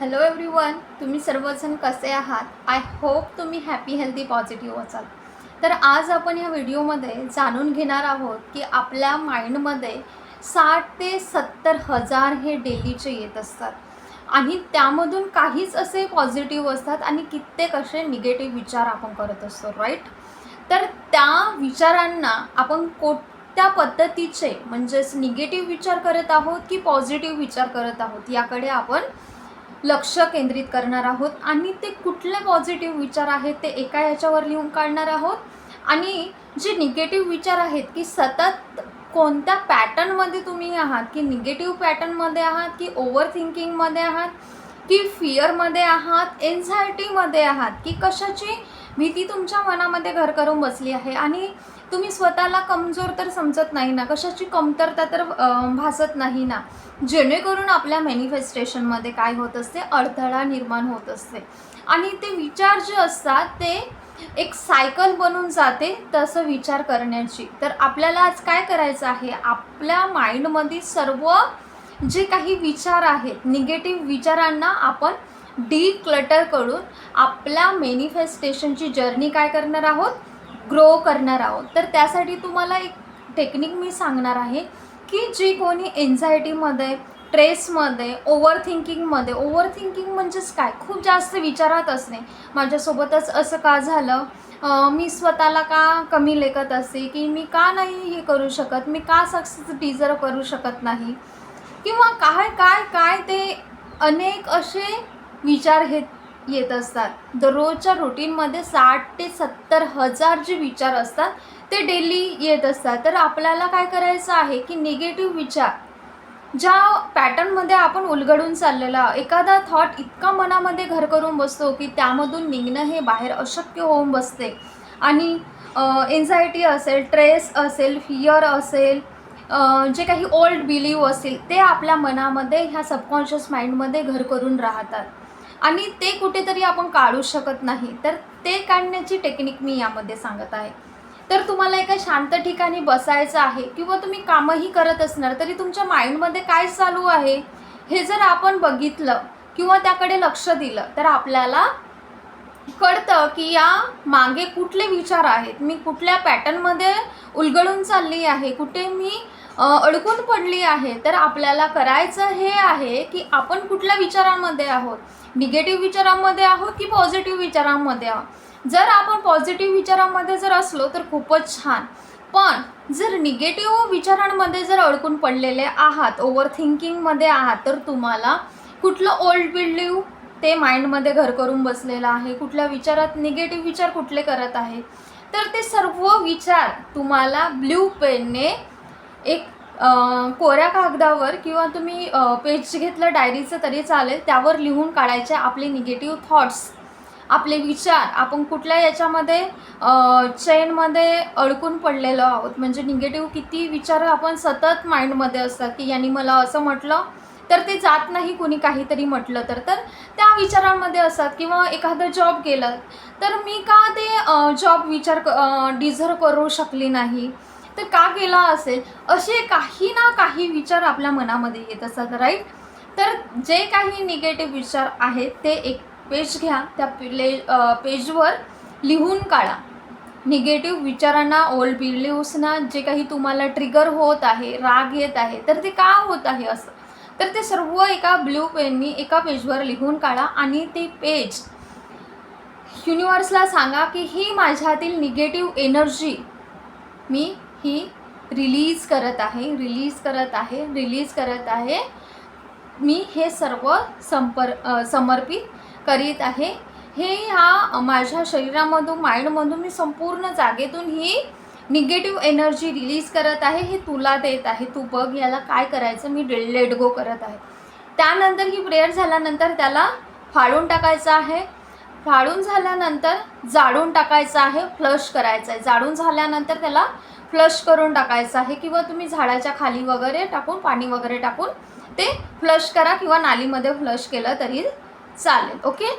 Hello everyone तुम्ही सर्वजण कसे आहात? आय होप तुम्ही हॅपी हेल्दी पॉझिटिव्ह असाल. तर आज आपण या व्हिडिओमध्ये जाणून घेणार आहोत की आपल्या माइंडमध्ये साठ ते सत्तर हजार हे डेलीचे येत असतात. आणि त्यामधून काहीच असे पॉझिटिव्ह असतात आणि कित्येक असे निगेटिव्ह विचार आपण करत असतो राईट तर त्या विचारांना आपण कोणत्या पद्धतीचे म्हणजेच निगेटिव्ह विचार करत आहोत की पॉझिटिव्ह विचार करत आहोत याकडे आपण लक्ष केंद्रित करणार आहोत आणि ते कुठले पॉझिटिव्ह विचार आहेत ते एका याच्यावर लिहून काढणार आहोत. आणि जे निगेटिव्ह विचार आहेत की सतत कोणत्या पॅटर्नमध्ये तुम्ही आहात की निगेटिव्ह पॅटर्नमध्ये आहात की ओव्हर थिंकिंगमध्ये आहात की फिअरमध्ये आहात एन्झायटीमध्ये आहात की कशाची भीती तुमच्या मनामध्ये घर करून बसली आहे आणि तुम्ही स्वतःला कमजोर तर समजत नाही ना कशाची कमतरता तर भासत नाही ना. जेणेकरून आपल्या मॅनिफेस्टेशनमध्ये काय होत असते? अडथळा निर्माण होत असते. आणि ते विचार जे असतात ते एक सायकल बनून जाते तसं विचार करण्याची. तर आपल्याला आज काय करायचं आहे? आपल्या माइंडमध्ये सर्व जे काही विचार आहेत निगेटिव्ह विचारांना आपण डी क्लटर करून आपल्या मॅनिफेस्टेशनची जर्नी काय करणार आहोत? ग्रो करणार आहोत. तर त्यासाठी तुम्हाला एक टेक्निक मी सांगणार आहे की जी कोणी एन्झायटीमध्ये स्ट्रेसमध्ये ओव्हर थिंकिंगमध्ये ओव्हर थिंकिंग म्हणजेच काय? खूप जास्त विचारात असणे माझ्यासोबतच असं का झालं? मी स्वतःला का कमी लेखत असते की मी का नाही हे करू शकत? मी का सक्सेस डिझर्व करू शकत नाही? किंवा काय काय काय ते अनेक असे विचार हे येत असतात. दररोजच्या रुटीनमध्ये साठ ते सत्तर हजार जे विचार असतात ते डेली येत असतात. तर आपल्याला काय करायचं आहे की निगेटिव्ह विचार ज्या पॅटर्नमध्ये आपण उलगडून चाललेला एखादा थॉट इतका मनामध्ये घर करून बसतो की त्यामधून निघणं हे बाहेर अशक्य होऊन बसते. आणि एन्झायटी असेल ट्रेस असेल फिअर असेल जे काही ओल्ड बिलीव असतील ते आपल्या मनामध्ये ह्या सबकॉन्शियस माइंडमध्ये घर करून राहतात. आणि ते कुठेतरी आपण काढू शकत नाही. तर ते काढण्याची टेक्निक मी यामध्ये सांगत आहे. तर तुम्हाला एका शांत ठिकाणी बसायचं आहे किंवा तुम्ही कामही करत असणार तरी तुमच्या माइंडमध्ये काय चालू आहे? हे जर आपण बघितलं किंवा त्याकडे लक्ष दिलं तर आपल्याला कळतं की या मागे कुठले विचार आहेत. मी कुठल्या पॅटर्नमध्ये उलगडून चालली आहे? कुठे मी अडकून पडली आहे. तर आपल्याला करायचं हे आहे की आपण कुठल्या विचारांमध्ये आहोत? निगेटिव्ह विचारांमध्ये आहोत की पॉझिटिव्ह विचारांमध्ये आहोत? जर आपण पॉझिटिव्ह विचारांमध्ये जर असलो तर खूपच छान. पण जर निगेटिव्ह विचारांमध्ये जर अडकून पडलेले आहात ओव्हर थिंकिंगमध्ये आहात तर तुम्हाला कुठलं ओल्ड बिल्डिव ते माइंडमध्ये घर करून बसलेलं आहे? कुठल्या विचारात निगेटिव्ह विचार कुठले करत आहे? तर ते सर्व विचार तुम्हाला ब्ल्यू पेनने एक कोऱ्या कागदावर किंवा तुम्ही पेज घेतलं डायरीचं तरी चालेल त्यावर लिहून काढायचे आपले निगेटिव्ह थॉट्स आपले विचार. आपण कुठल्या याच्यामध्ये चेनमध्ये अडकून पडलेलो आहोत? म्हणजे निगेटिव्ह किती विचार आपण सतत माइंडमध्ये असतात की यांनी मला असं म्हटलं तर ते जात नाही कुणी काहीतरी म्हटलं तर. तर त्या विचारांमध्ये असतात. किंवा एखादं जॉब केलं तर मी का ते जॉब विचार डिझर्व करू शकली नाही? तर का केला असेल? असे काही ना काही विचार आपल्या मनामध्ये येत असतात राईट तर जे काही निगेटिव्ह विचार आहेत ते एक पेज घ्या. त्या प्ले पेजवर लिहून काढा. निगेटिव्ह विचारांना ओल्ड बिलिव्सना जे काही तुम्हाला ट्रिगर होत आहे राग येत आहे तर ते का होत आहे असं? तर ते सर्व एका ब्ल्यू पेननी एका पेजवर लिहून काढा आणि ते पेज युनिवर्सला सांगा की ही माझ्यातील निगेटिव्ह एनर्जी मी ही रिलीज करत आहे रिलीज करत आहे रिलीज करत आहे. मी हे सर्व संपर समर्पित करीत आहे. हे ह्या माझ्या शरीरामधून माइंडमधून मी संपूर्ण जागेतून ही निगेटिव्ह एनर्जी रिलीज करत आहे. हे तुला देत आहे. तू बघ याला काय करायचं. मी लेट गो करत आहे. त्यानंतर ही प्रेयर झाल्यानंतर त्याला फाडून टाकायचं आहे. फाडून झाल्यानंतर जाळून टाकायचं आहे. फ्लश करायचं आहे जाळून झाल्यानंतर त्याला फ्लश करून टाकायचं आहे किंवा तुम्ही झाडाच्या खाली वगैरे टाकून पाणी वगैरे टाकून ते फ्लश करा किंवा नालीमध्ये फ्लश केलं तरी चालेल ओके?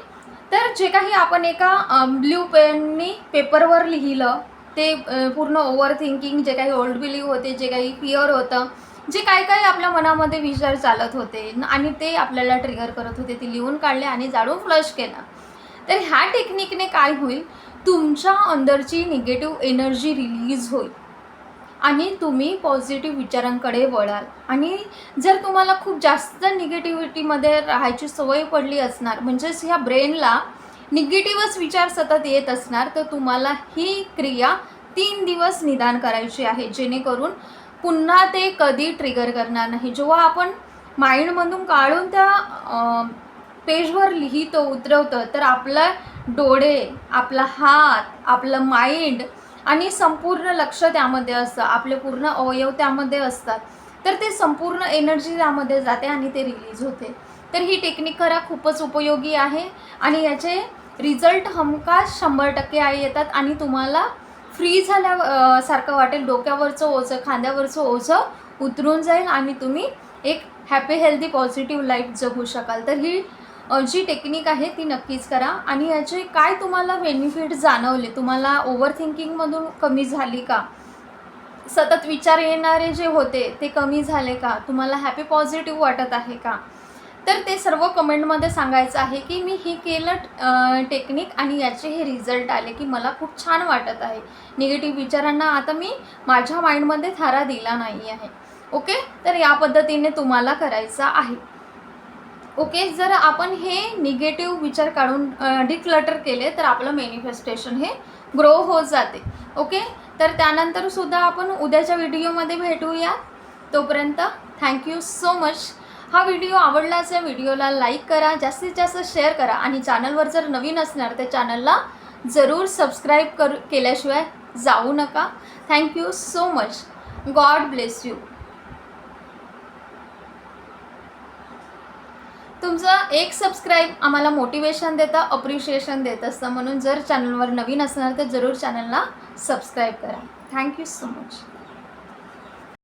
तर जे काही आपण एका ब्ल्यू पेननी पेपरवर लिहिलं ते पूर्ण ओव्हर थिंकिंग जे काही ओल्ड बिलीव होते जे काही फिअर होतं जे काही काही आपल्या मनामध्ये विचार चालत होते आणि ते आपल्याला ट्रिगर करत होते ते लिहून काढले आणि जाडून फ्लश केलं. तर ह्या टेक्निकने काय होईल? तुमच्या अंदरची निगेटिव्ह एनर्जी रिलीज होईल. आणि तुम्ही पॉझिटिव्ह विचारांकडे वळाल. आणि जर तुम्हाला खूप जास्त निगेटिव्हिटीमध्ये राहायची सवय पडली असणार म्हणजेच ह्या ब्रेनला निगेटिव्हच विचार सतत येत असणार तर तुम्हाला ही क्रिया तीन दिवस निदान करायची आहे. जेणेकरून पुन्हा ते कधी ट्रिगर करणार नाही. जेव्हा आपण माइंडमधून काढून त्या पेजवर लिहितो उतरवतं तर आपला डोळे आपला हात आपलं माइंड आणि संपूर्ण लक्ष त्यामध्ये असतं. आपले पूर्ण अवयव त्यामध्ये असतात. तर ते संपूर्ण एनर्जी त्यामध्ये जाते आणि ते रिलीज होते. तर ही टेक्निक करा खूपच उपयोगी आहे आणि याचे रिझल्ट हमखास शंभर टक्के आहे येतात आणि तुम्हाला फ्री झाल्या सारखं वाटेल. डोक्यावरचं ओझं खांद्यावरचं ओझं उतरून जाईल आणि तुम्ही एक हॅपी हेल्दी पॉझिटिव्ह लाईफ जगू शकाल. तर ही जी टेक्निक आहे ती नक्कीच करा. आणि याचे काय तुम्हाला बेनिफिट जाणवले? तुम्हाला ओव्हर थिंकिंगमधून कमी झाली का? सतत विचार येणारे जे होते ते कमी झाले का? तुम्हाला हॅपी पॉझिटिव्ह वाटत आहे का? तर ते सर्व कमेंटमध्ये सांगायचं आहे की मी हे केलं टेक्निक आणि याचे हे रिझल्ट आले की मला खूप छान वाटत आहे. निगेटिव्ह विचारांना आता मी माझ्या माइंडमध्ये थारा दिला नाही आहे ओके तर या पद्धतीने तुम्हाला करायचं आहे. ओके जर आपण हे निगेटिव्ह विचार काढून डिक्लटर केले तर आपलं मॅनिफेस्टेशन हे ग्रो होत जाते. ओके? तर त्यानंतर सुद्धा आपण उद्याच्या व्हिडिओमध्ये भेटूया. तोपर्यंत थँक्यू सो मच हा व्हिडिओ आवडला असेल व्हिडिओला लाईक करा जास्तीत जास्त शेअर करा आणि चॅनलवर जर नवीन असणार तर चॅनलला जरूर सबस्क्राईब कर केल्याशिवाय जाऊ नका. Thank you so much God bless you तुमचं एक सबस्क्राईब आम्हाला मोटिवेशन देतं अप्रिशिएशन देत असतं म्हणून जर चॅनलवर नवीन असणार तर जरूर चॅनलला सबस्क्राईब करा. Thank you so much